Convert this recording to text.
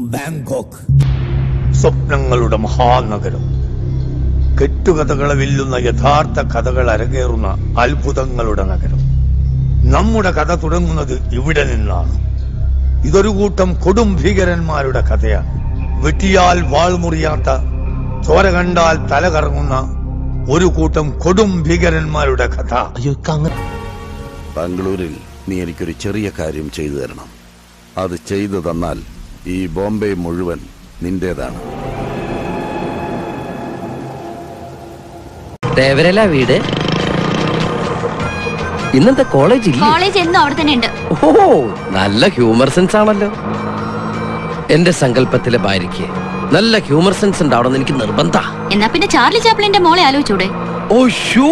Bangkok. സ്വപ്നങ്ങളുടെ മഹാനഗരം. കെട്ടുകഥകളെ വില്ലുന്ന യഥാർത്ഥ കഥകൾ അരങ്ങേറുന്ന അത്ഭുതങ്ങളുടെ നഗരം. നമ്മുടെ കഥ തുടങ്ങുന്നത് ഇവിടെ നിന്നാണ്. ഇതൊരു കൂട്ടം കൊടും ഭീകരന്മാരുടെ കഥയാണ്. വെട്ടിയാൽ വാൾമുറിയാത്ത ചോര കണ്ടാൽ തല കറങ്ങുന്ന ഒരു കൂട്ടം കൊടും ഭീകരന്മാരുടെ കഥ. ബാംഗ്ലൂരിൽ നീ എനിക്കൊരു ചെറിയ കാര്യം ചെയ്തു തരണം. അത് ചെയ്തു തന്നാൽ ഈ ബോംബെ മുഴുവൻ നിന്റേതാണ്. വീട്? ഇന്നത്തെ കോളേജ് ഇല്ല? കോളേജ് എന്നും അവിടെ തന്നെ ഉണ്ട്. ഓ നല്ല ഹ്യൂമർ സെൻസ് ആണല്ലോ. എന്റെ സങ്കല്പത്തിലെ ഭാര്യയ്ക്ക് നല്ല ഹ്യൂമർ സെൻസ് ഉണ്ടാവണമെന്ന് എനിക്ക് നിർബന്ധ. എന്നാ പിന്നെ ചാർലി ചാപ്ലിന്റെ മോളെ ആലോചിച്ചൂടെ? ഓ ഷൂ